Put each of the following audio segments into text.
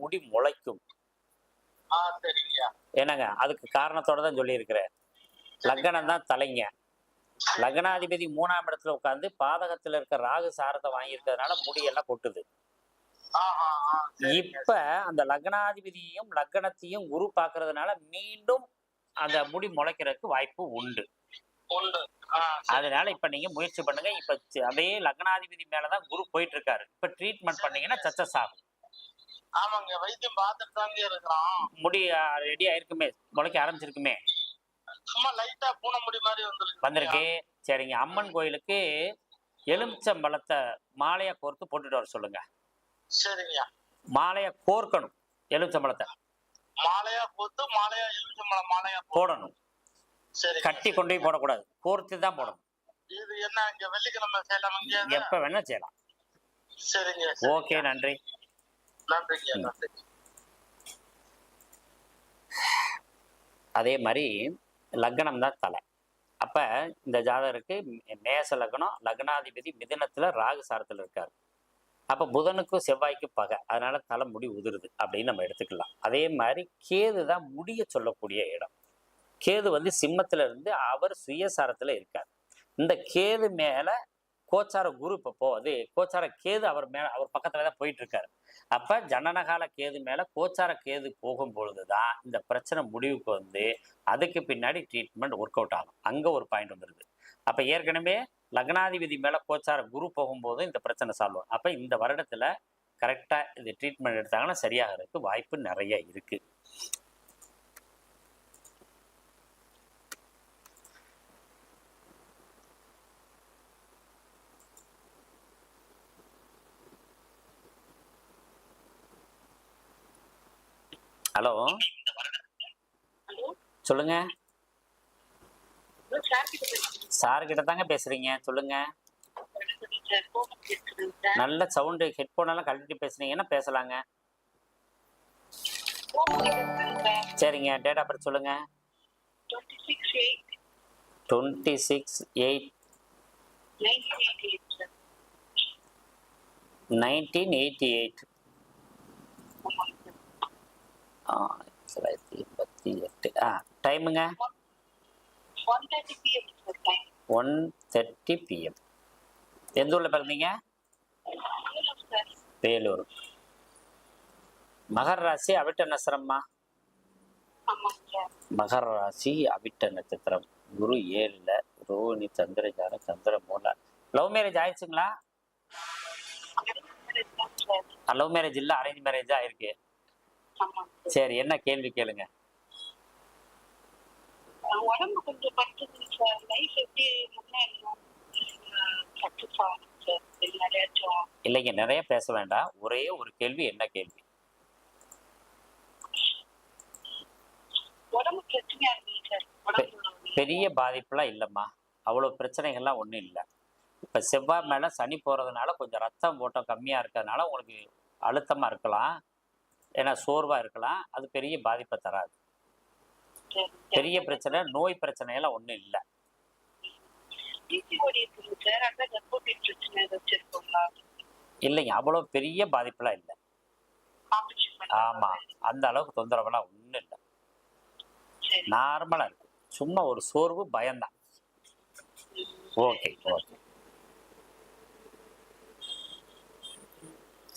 முடி முளைக்கும். என்னங்க அதுக்கு காரணத்தோட தான் சொல்லியிருக்கிறேன். லக்னம் தான் தலைங்க. லக்னாதிபதி மூணாம் இடத்துல உட்காந்து பாதகத்துல இருக்க ராகு சாரத்தை வாங்கியிருக்கிறதுனால முடியெல்லாம் கொட்டுது. இப்ப அந்த லக்னாதிபதியையும் லக்னத்தையும் குரு பார்க்கறதுனால மீண்டும் அந்த முடி முளைக்கிறதுக்கு வாய்ப்பு உண்டு. அதனால இப்ப நீங்க முயற்சி பண்ணுங்க. இப்ப அதே லக்னாதிபதி மேலதான் குரு போயிட்டு இருக்காரு. இப்ப ட்ரீட்மெண்ட் பண்ணீங்கன்னா சக்சஸ் ஆகும். ஆமாங்க வைத்தியம் பார்த்துட்டு தாங்க இருக்கிறோம். முடி ரெடி ஆயிருக்குமே முளைக்க ஆரம்பிச்சிருக்குமே. சும்மா லைட்டா பூனை முடி மாதிரி வந்துருக்கு. வந்திருக்கு சரிங்க அம்மன் கோயிலுக்கு எலுமிச்சம்பழத்தை மாலையா கோர்த்து போட்டுட்டு வர சொல்லுங்க. சரிங்கய்யா மாலையா கோர்க்கணும் எலுமிச்சம்பழத்தை. மாலையா போட்டு மாலையா எலுமிச்சம்பழம் மாலையா போ போடணும். சரி கட்டி கொண்டு போய் போடக்கூடாது கோர்த்து தான் போடணும். இது என்ன இங்க வெள்ளிக்கிழமை செய்யலாம் எப்ப வேணா செய்யலாம். சரிங்க. ஓகே நன்றி. நன்றிங்க நன்றி. அதே மாதிரி லக்னம் தான் தலை. அப்ப இந்த ஜாதகருக்கு மேச லக்னம் லக்னாதிபதி மிதுனத்துல ராகு சாரத்துல இருக்காரு. அப்ப புதனுக்கும் செவ்வாய்க்கும் பகை. அதனால தலை முடி உதிருது அப்படின்னு நம்ம எடுத்துக்கலாம். அதே மாதிரி கேது தான் முடிய சொல்லக்கூடிய இடம். கேது வந்து சிம்மத்துல இருந்து அவர் சுயசாரத்துல இருக்கார். இந்த கேது மேல கோச்சார குரு இப்போ போகுது. கோச்சார கேது அவர் மேலே அவர் பக்கத்தில் தான் போயிட்டு இருக்காரு அப்போ ஜனனகால கேது மேலே கோச்சார கேது போகும் பொழுதுதான் இந்த பிரச்சனை முடிவுக்கு வந்து அதுக்கு பின்னாடி ட்ரீட்மெண்ட் ஒர்க் அவுட் ஆகும். அங்கே ஒரு பாயிண்ட் வந்துருது. அப்போ ஏற்கனவே லக்னாதிபதி மேலே கோச்சார குரு போகும்போது இந்த பிரச்சனை சால்வ் ஆகும். அப்போ இந்த வருடத்தில் கரெக்டாக இது ட்ரீட்மெண்ட் எடுத்தாங்கன்னா சரியாகிறதுக்கு வாய்ப்பு நிறைய இருக்குது ஹலோ. சொல்லுங்க. சார் கிட்ட தாங்க பேசுறீங்க. சொல்லுங்க. நல்ல சவுண்டு ஹெட்ஃபோன் எல்லாம் கழட்டி பேசுனீங்கன்னா பேசலாங்க? சரிங்க. டேட் ஆஃப் பர்த் சொல்லுங்க. Twenty six eight nineteen eighty eight sir தொள்ளாயிரத்தி எண்பத்தி எட்டு. ஆ டைமுங்க ஒன் தேர்ட்டி பிஎம் எந்த ஊரில் பிறந்தீங்க? வேலூர். மகர ராசி அவிட்ட சார் மகர ராசி அவிட்ட நட்சத்திரம். குரு ஏழுல ரோஹிணி சந்திரஜான சந்திர மூல. லவ் மேரேஜ் ஆயிடுச்சுங்களா? லவ் மேரேஜ் இல்லை அரேஞ்ச் மேரேஜ் ஆயிருக்கு சார் என்ன கேள்வி கேளுங்க. உடம்பு கொஞ்சம் படுத்துது சார். லைஃப் எப்படி இல்லைங்க நிறைய பேச வேண்டாம். ஒரே ஒரு கேள்வி என்ன கேள்வி? பெரிய பாதிப்புலாம் இல்லைம்மா. அவ்வளோ பிரச்சனைகள்லாம் ஒன்றும் இல்லை. இப்போ செவ்வாய் மேலே சனி போகிறதுனால கொஞ்சம் ரத்தம் ஓட்டம் கம்மியாக இருக்கிறதுனால உங்களுக்கு அழுத்தமாக இருக்கலாம். ஏன்னா சோர்வாக இருக்கலாம். அது பெரிய பாதிப்பை தராது. பெரிய பிரச்சனை நோய் பிரச்சனையெல்லாம் ஒன்றும் இல்லை. பிரச்சனை இல்லைங்க. அவ்வளோ பெரிய பாதிப்புலாம் இல்லை. ஆமாம் அந்த அளவுக்கு தொந்தரவுலாம் ஒன்றும் இல்லை. சரி. நார்மலாக இருக்கு. சும்மா ஒரு சோர்வு பயம்தான். ஓகே ஓகே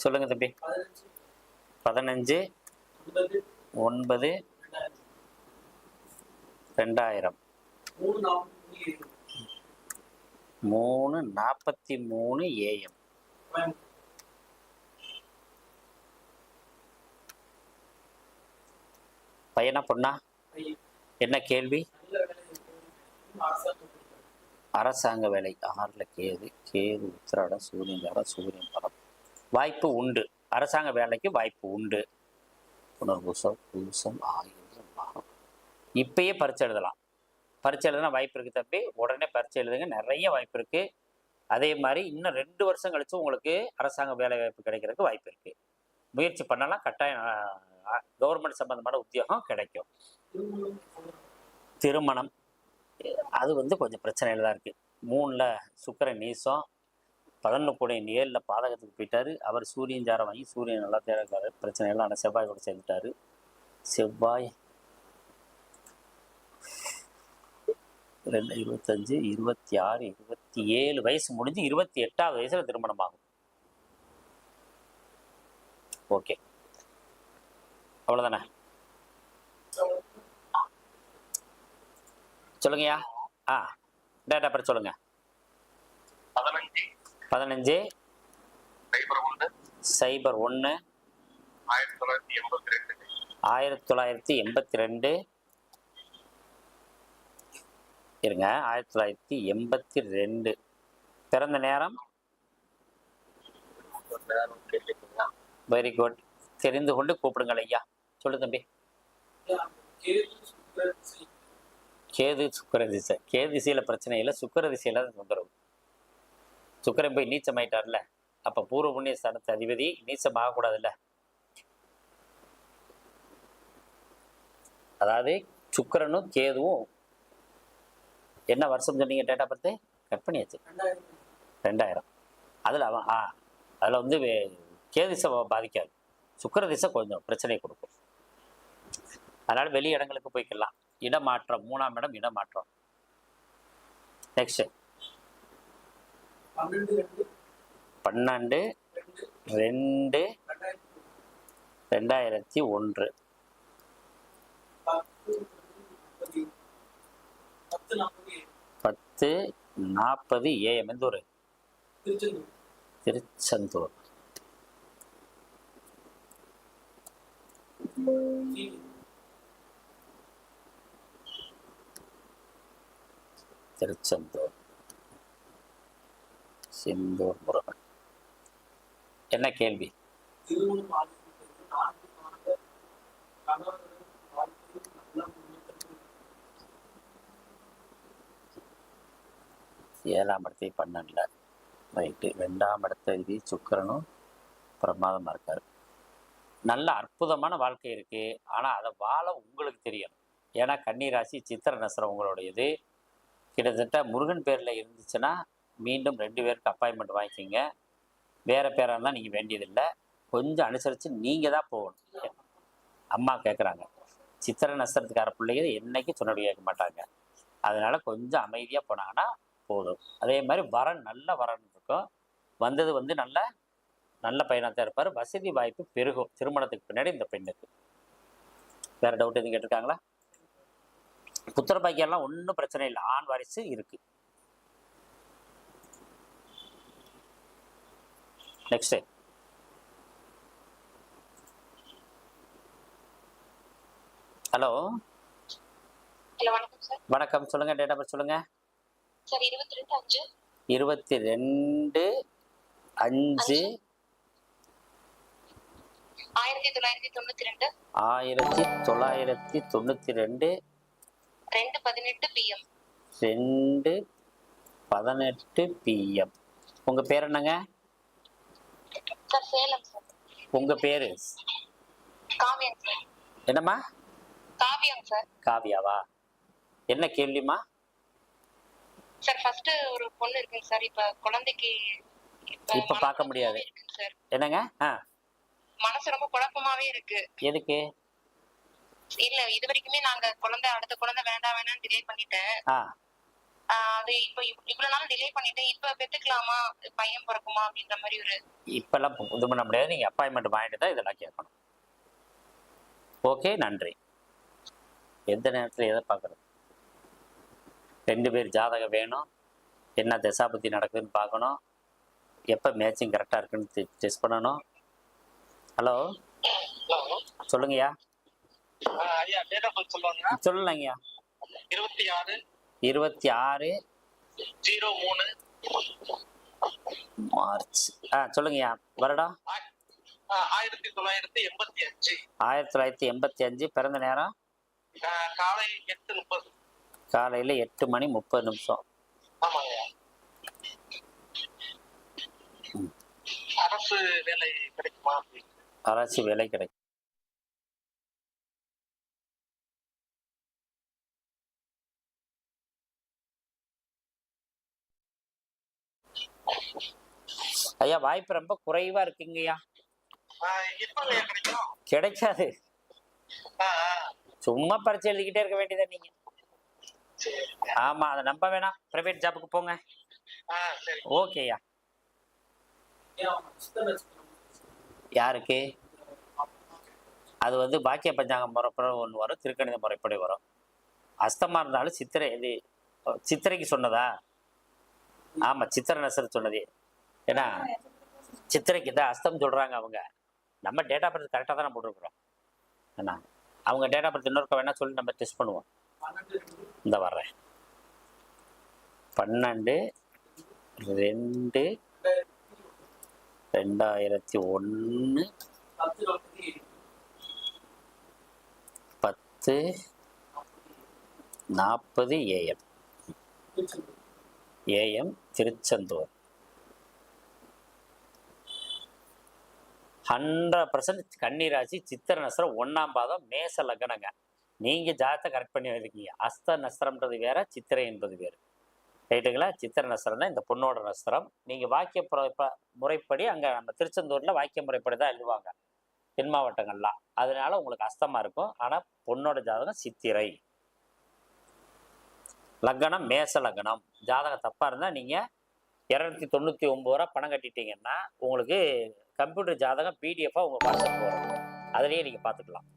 சொல்லுங்க தம்பி. பதினஞ்சு ஒன்பது ரெண்டாயிரம். மூணு நாற்பத்தி மூணு ஏஎம். பையனா பொண்ணா? என்ன கேள்வி? அரசாங்க வேலை. ஆறில் கேது கேது உத்திராடம் சூரியன் தரம் சூரியன் படம் வாய்ப்பு உண்டு. அரசாங்க வேலைக்கு வாய்ப்பு உண்டு. புனர்பூசம் பூசம் ஆயுதம் மகம் இப்பயே பரிச்சை எழுதலாம். பரிச்சை எழுதுனா வாய்ப்பு இருக்குது தம்பி. உடனே பரிச்சை எழுதுங்க. நிறைய வாய்ப்பு இருக்குது அதே மாதிரி இன்னும் ரெண்டு வருஷம் கழிச்சு உங்களுக்கு அரசாங்க வேலை வாய்ப்பு கிடைக்கிறதுக்கு வாய்ப்பு இருக்குது முயற்சி பண்ணலாம். கட்டாயம் கவர்மெண்ட் சம்பந்தமான உத்தியோகம் கிடைக்கும். திருமணம் அது வந்து கொஞ்சம் பிரச்சனையில் தான் இருக்குது மூணில் சுக்கிரன் நீசம் பதினொன்று கூட ஏழில் பாதகத்துக்கு போயிட்டாரு. அவர் சூரியன் ஜாரம் வாங்கி சூரியன் நல்லா தேர்க்காரு பிரச்சனை எல்லாம் ஆனால் செவ்வாய் கூட சேர்ந்துட்டாரு. செவ்வாய் ரெண்டு இருபத்தஞ்சு இருபத்தி ஆறு இருபத்தி ஏழு வயசு முடிஞ்சு இருபத்தி எட்டாவது வயசில் திருமணம் ஆகும். ஓகே. அவ்வளோதானே சொல்லுங்கய்யா. ஆ டேட்டா பர் சொல்லுங்கள் பதினஞ்சு. சைபர் ஒன்று. ஆயிரத்தி தொள்ளாயிரத்தி எண்பத்தி ரெண்டு. ஆயிரத்தி தொள்ளாயிரத்தி எண்பத்தி ரெண்டு. இருங்க ஆயிரத்தி தொள்ளாயிரத்தி எண்பத்தி ரெண்டு. பிறந்த நேரம்? வெரி குட் தெரிந்து கொண்டு கூப்பிடுங்கள் ஐயா. சொல்லு தம்பி. கேது சுக்கர திசை. கேது திசையில் பிரச்சனை இல்லை. சுக்கர திசையில் தான் தொந்தரவு. சுக்கரன் போய் நீச்சமாயிட்டார்ல. அப்போ பூர்வ புண்ணிய ஸ்தானத்து அதிபதி நீச்சம் ஆகக்கூடாதுல்ல அதாவது சுக்கிரனும் கேதுவும் என்ன வருஷம் சொன்னீங்க டேட்டா பர்த்து கட் பண்ணியாச்சு. ரெண்டாயிரம். அதில் அவன் ஆ அதில் வந்து வே- கேது திசை பாதிக்காது. சுக்கிர திசை கொஞ்சம் பிரச்சனை கொடுக்கும். அதனால வெளி இடங்களுக்கு போய்க்கலாம். இடமாற்றம் மூணாம் இடம் இடமாற்றம் நெக்ஸ்ட் பன்னெண்டு ரெண்டு ரெண்டாயிரத்தி ஒன்று. பத்து நாற்பது ஏஎம். எந்த ஊர்? திருச்செந்தூர். திருச்செந்தூர். செந்தூர் முருகன் என்ன கேள்வி? ஏழாம் இடத்தை பன்னெண்டில். ரைட்டு. ரெண்டாம் இடத்த எழுதி சுக்கிரனும் பிரமாதமாக இருக்கார். நல்ல அற்புதமான வாழ்க்கை இருக்குது ஆனால் அதை வாழ உங்களுக்கு தெரியணும். ஏன்னா கன்னிராசி சித்திர நசரம் உங்களுடையது. கிட்டத்தட்ட முருகன் பேரில் இருந்துச்சுன்னா மீண்டும் ரெண்டு பேருக்கு அப்பாயின்மெண்ட் வாங்கிக்கிங்க. வேறு பேராக இருந்தால் நீங்கள் வேண்டியதில்லை. கொஞ்சம் அனுசரித்து நீங்கள் தான் போகணும். அம்மா கேட்குறாங்க சித்திர நஸ்திரத்துக்கார பிள்ளைங்க என்னைக்கும் சொன்னபடி கேட்க மாட்டாங்க. அதனால் கொஞ்சம் அமைதியாக போனாங்கன்னா போதும். அதே மாதிரி வரன் நல்ல வரன் இருக்கும். வந்தது வந்து நல்ல நல்ல பையனாக தான் இருப்பார். வசதி வாய்ப்பு பெருகும். திருமணத்துக்கு பின்னாடி இந்த பெண்ணுக்கு. வேறு டவுட் எதுவும் கேட்டிருக்காங்களா? புத்திர பாக்கியெல்லாம் ஒன்றும் பிரச்சனை இல்லை. ஆண் வாரிசு இருக்குது நெக்ஸ்ட் ஹலோ ஹலோ வணக்கம் சொல்லுங்க டேட் ஆஃப் சொல்லுங்க. சார் இருபத்தி ரெண்டு அஞ்சு. ஆயிரத்தி தொள்ளாயிரத்தி தொண்ணூத்தி ரெண்டு ஆயிரத்தி தொள்ளாயிரத்தி தொண்ணூற்றி ரெண்டு ரெண்டு பதினெட்டு பிஎம் ரெண்டு பதினெட்டு பிஎம் உங்கள் பேர் என்னங்க? Sir Salem sir. உங்கள் பேர்? காவியம் சார். என்னம்மா? காவியம் சார். காவியாவா? என்ன கேள்விம்மா? சார் ஃபர்ஸ்ட் ஒரு பொண்ணு இருக்குங்க சார். இப்ப குழந்தைக்கு இப்ப பார்க்க முடியாது. என்னங்க? மனசு ரொம்ப குழப்பமாவே இருக்கு. எதுக்கு? இல்ல இது வரைக்குமே நாங்க குழந்தை அடுத்த குழந்தை வேண்டாம் வேணாம்னு டிலே பண்ணிட்டேன். அது இப்ப இவ்- இவ்வளவு நாள் டிலே பண்ணிட்டேன் இப்ப பெத்துக்கலாமா பையன் பிறக்குமா? அப்படின்ற மாதிரி ஒரு இப்போல்லாம் இது பண்ண முடியாது. நீங்கள் அப்பாயின்மெண்ட் வாங்கிட்டு தான் இதெல்லாம் கேட்கணும். ஓகே நன்றி. எந்த நேரத்தில் எதை பார்க்குறது? ரெண்டு பேர் ஜாதகம் வேணும். என்ன தசாபத்தி நடக்குதுன்னு பார்க்கணும். எப்போ மேட்சிங் கரெக்டாக இருக்குன்னு டெஸ்ட் பண்ணணும். ஹலோ சொல்லுங்கய்யா. சொல்லலைங்கய்யா. இருபத்தி ஆறு இருபத்தி ஆறு. ஜீரோ மூணு. மார்ச். ஆ சொல்லுங்கய்யா. வருடம் ஆ- ஆயிரத்தி தொள்ளாயிரத்தி எண்பத்தி அஞ்சு. ஆயிரத்தி தொள்ளாயிரத்தி எண்பத்தி அஞ்சு. பிறந்த நேரம்? காலை எட்டு முப்பது. காலையில் எட்டு மணி முப்பது நிமிஷம். அரசு வேலை கிடைக்குமா அரசு வேலை கிடைக்கும். ஐயா வாய்ப்பு ரொம்ப குறைவா இருக்குங்கய்யா கிடைக்காது. சும்மா பரிச்சை எழுதிக்கிட்டே இருக்க வேண்டியதா நீங்க. ஆமா அதை நம்ப வேணாம். பிரைவேட் ஜாபுக்கு போங்க. ஓகேயா யாருக்கு? அது வந்து பாக்கிய பஞ்சாங்க முறைப்படி ஒன்று வரும். திருக்கணித முறைப்படி வரும். அஸ்தமா இருந்தாலும் சித்திரை இது சித்திரைக்கு சொன்னதா? ஆமா சித்திரை நசர் சொன்னது. ஏன்னா சித்திரைக்கு தான் அஸ்தம் சொல்றாங்க அவங்க. நம்ம டேட் ஆஃப் பர்த் கரெக்டாக தான் போட்டிருக்கிறோம். என்ன அவங்க டேட் ஆஃப் பர்த் இன்னொருக்க வேணா சொல்லி நம்ம டெஸ்ட் பண்ணுவோம். இந்த வர்றேன் பன்னெண்டு ரெண்டு ரெண்டாயிரத்தி ஒன்று பத்து நாற்பது AM AM Tiruchendur. Hundred percent கன்னிராசி சித்திர நஸ்திரம் ஒன்றாம் பாதம் மேச லக்னங்க. நீங்கள் ஜாதத்தை கரெக்ட் பண்ணி வைக்கீங்க அஸ்த நஸ்திரம்ன்றது வேற சித்திரை என்பது வேறு. ரைட்டுங்களா சித்திர நஸ்திரம் தான் இந்த பொண்ணோட நஸ்திரம் நீங்கள் வாக்கிய ப- முறைப்படி அங்கே நம்ம திருச்செந்தூரில் வாக்கிய முறைப்படி தான் எழுதுவாங்க. தென் மாவட்டங்கள்லாம். அதனால உங்களுக்கு அஸ்தமா இருக்கும். ஆனால் பொண்ணோட ஜாதகம் சித்திரை. லக்னம் மேச லக்னம். ஜாதகம் தப்பாக இருந்தால் நீங்கள் இரநூத்தி தொண்ணூற்றி ஒம்பது ரூபா பணம் கட்டிட்டீங்கன்னா உங்களுக்கு கம்ப்யூட்டர் ஜாதகம் பிடிஎஃபாக உங்கள் வாட்ஸ்அப் வரும். அதுலேயே நீங்கள் பார்த்துக்கலாம்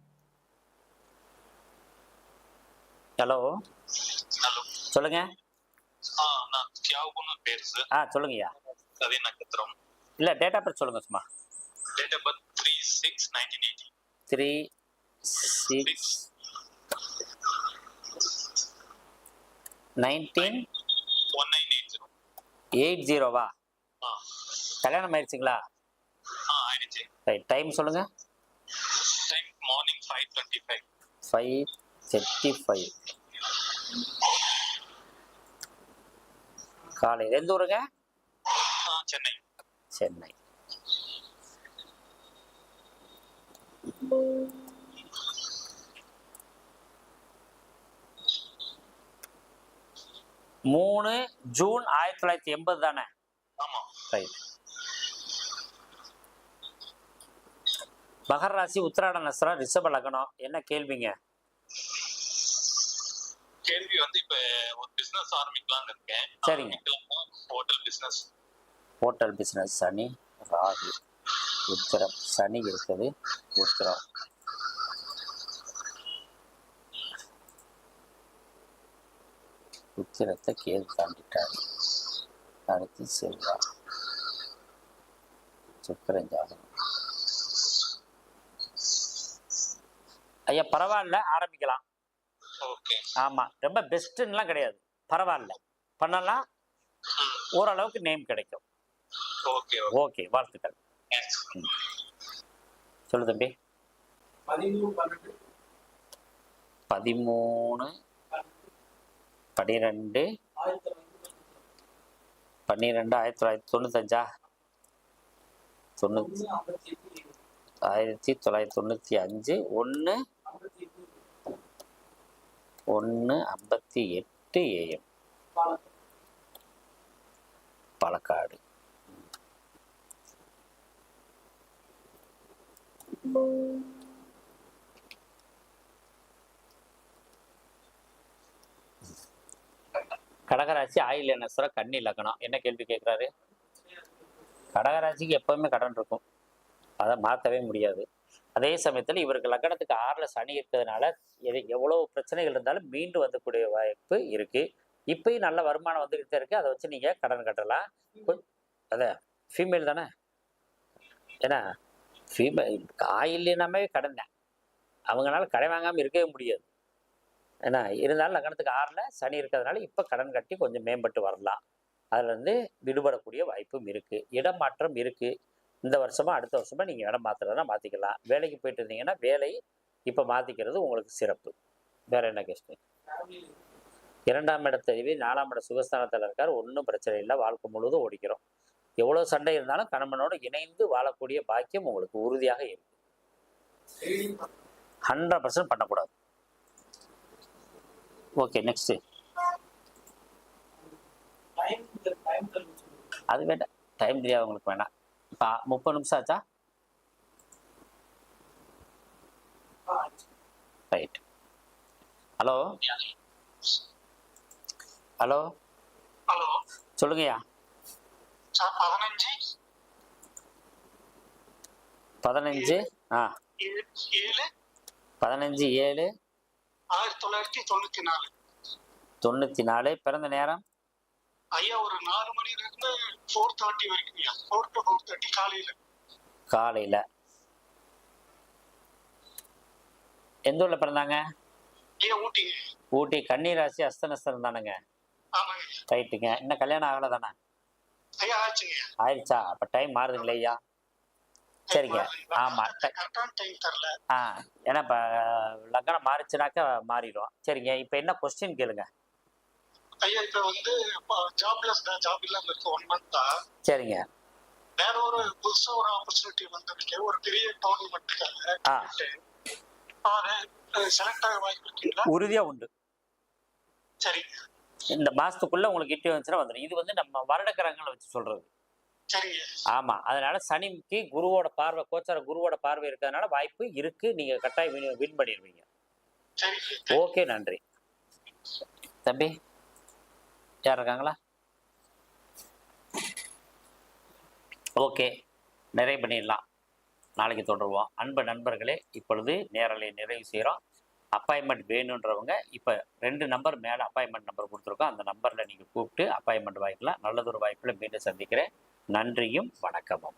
ஹலோ ஹலோ சொல்லுங்க. ஆ சொல்லுங்கய்யா. இல்ல டேட் ஆஃப் பர்த் சொல்லுங்க சும்மா. Date of birth 3 6 1980 3 6 nineteen one nine eight zero eight ஜீரோவா ஆ. கல்யாணம் ஆயிடுச்சுங்களா? ரைட் டைம் சொல்லுங்க time morning five twenty five five thirty five காலையில் எந்த ஊருங்க? ஆ சென்னை. சென்னை. மூணு ஜூன் ஆயிரத்தி தொள்ளாயிரத்தி எண்பது தானே? ஆமா. ரைட் மகர ராசி உத்திராட நஸ்திரம் ரிஷப லக்னம். என்ன கேள்விங்க? கேள்வி வந்து இப்ப ஒரு பிசினஸ் ஆரம்பிக்கலாம்னு இருக்கேன். சரிங்க. ஹோட்டல் பிசினஸ் ஹோட்டல் பிஸ்னஸ் சனி ராகு உத்திரம். சனி இருக்குது உத்திரம். உத்திரத்தை கேது தாண்டிட்டாரு அடுத்து செல்வா சுக்கரன் ஜாதகம் ஐயா பரவாயில்ல ஆரம்பிக்கலாம் ஓகே ஆமா ரொம்ப பெஸ்ட்டுன்னெலாம் கிடையாது பரவாயில்ல பண்ணலாம் ஓரளவுக்கு நேம் கிடைக்கும் ஓகே ஓகே வாழ்த்துக்கள் சொல்லு தம்பி பதிமூணு பன்னிரெண்டு பன்னிரெண்டு ஆயிரத்தி தொள்ளாயிரத்தி தொண்ணூத்தஞ்சா? தொண்ணூத்தி ஆயிரத்தி தொள்ளாயிரத்தி தொண்ணூற்றி அஞ்சு. ஒன்று ஒன்று ஐம்பத்தி எட்டு ஏஎம் பாலக்காடு. கடகராசி ஆயில் நஸ்திரம் கண்ணி லக்னம். என்ன கேள்வி கேட்குறாரு? கடகராசிக்கு எப்பவுமே கடன் இருக்கும். அதை மாற்றவே முடியாது. அதே சமயத்தில் இவருக்கு லக்னத்துக்கு ஆறில் சனி இருக்கிறதுனால எது எவ்வளோ பிரச்சனைகள் இருந்தாலும் மீண்டு வந்தக்கூடிய வாய்ப்பு இருக்குது இப்பயும் நல்ல வருமானம் வந்துக்கிட்டு தான் இருக்குது அதை வச்சு நீங்கள் கடன் கட்டலாம். கொ- ஃபீமேல் தானே? ஏன்னா ஃபீமேல் ஆயில்னாமே கடன் தான். அவங்களால கடை வாங்காமல் இருக்கவே முடியாது. ஏன்னா இருந்தாலும் லக்னத்துக்கு ஆறில் சனி இருக்கிறதுனால இப்போ கடன் கட்டி கொஞ்சம் மேம்பட்டு வரலாம். அதுலேருந்து விடுபடக்கூடிய வாய்ப்பும் இருக்குது இடம் மாற்றம் இருக்குது இந்த வருஷமா அடுத்த வருஷமா நீங்கள் இடம் மாற்றுறதுனா மாற்றிக்கலாம் வேலைக்கு போயிட்டு இருந்தீங்கன்னா வேலை இப்போ மாற்றிக்கிறது உங்களுக்கு சிறப்பு. வேற என்ன கொஸ்டின் இரண்டாம் இடத்தறிவி நாலாம் இட சுகஸ்தானத்தில் இருக்கார். ஒன்றும் பிரச்சனை இல்லை. வாழ்க்கை முழுவதும் ஓடிக்கிறோம். எவ்வளோ சண்டை இருந்தாலும் கணவனோடு இணைந்து வாழக்கூடிய பாக்கியம் உங்களுக்கு உறுதியாக இருக்கு. ஹண்ட்ரட் பர்சன்ட் பண்ணக்கூடாது. ஓகே நெக்ஸ்ட் அது வேண்டாம் டைம் தெரியாது உங்களுக்கு வேணாம் இப்போ முப்பது நிமிஷம் ஆச்சா? ரைட் ஹலோ ஹலோ ஹலோ சொல்லுங்கய்யா. பதினஞ்சு? பதினஞ்சு? ஆ. பதினஞ்சு ஏழு? ஆயிரத்தி தொள்ளாயிரத்தி தொண்ணூத்தி நாலு. தொண்ணூற்றி நாலு. பிறந்த நேரம்? ஐயா ஒரு நாலு மணில இருந்து ஃபோர் தேர்ட்டி வரைக்கும் ஐயா. ஃபோர் டு ஃபோர் தேர்ட்டி காலையில. காலையில். எந்த ஊரில் பிறந்தாங்க? ஐயா ஊட்டிங்க ஊட்டி. கன்னிராசி அஸ்தனஸ்தனம் தானுங்க. ரைட்டுங்க இன்னும் கல்யாணம் ஆகலை தானே? ஐயா ஆயிடுச்சா? அப்போ டைம் மாறுதுங்களே ஐயா. சரிங்க. ஆமா. ஆ ஏன்னா இப்போ லக்னம் மாறிச்சுனாக்கா மாறிடும். சரிங்க. இப்போ என்ன கொஸ்டின் கேளுங்க. ஐயா இப்ப வந்து ஜாப்லெஸ் தான். ஜாப் இல்லாம இருக்கு ஒன் மந்த் சரிங்க. வேற ஒரு புதுசா ஒரு ஆப்பர்ச்சுனிட்டி வந்திருக்கு. ஒரு பெரிய டோர்னமெண்ட்டுக்காக ஆ. செலக்ட் ஆக வாய்ப்பு இருக்கீங்களா உறுதியாக உண்டு. சரி. இந்த மாசத்துக்குள்ள உங்களுக்கு வந்துச்சுன்னா வந்துடும் இது வந்து நம்ம வருடக்கிரகங்களை வச்சு சொல்றது. ஆமா. அதனால சனிக்கு குருவோட பார்வை கோச்சார குருவோட பார்வை இருக்கிறதுனால வாய்ப்பு இருக்கு. நீங்க கட்டாயம் வின் பண்ணிடுவீங்க சரி ஓகே நன்றி. தம்பி யார் இருக்காங்களா? ஓகே. நிறைவு பண்ணிடலாம். நாளைக்கு தொடருவோம். அன்பு நண்பர்களே இப்பொழுது நேரலை நிறைவு செய்கிறோம். அப்பாயின்மெண்ட் வேணுன்றவங்க இப்போ ரெண்டு நம்பர் மேலே அப்பாயின்மெண்ட் நம்பர் கொடுத்துருக்கோம். அந்த நம்பரில் நீங்கள் கூப்பிட்டு அப்பாயின்மெண்ட் வாங்கிக்கலாம். நல்லதொரு வாய்ப்பில் மீண்டும் சந்திக்கிறேன். நன்றியும் வணக்கமும்.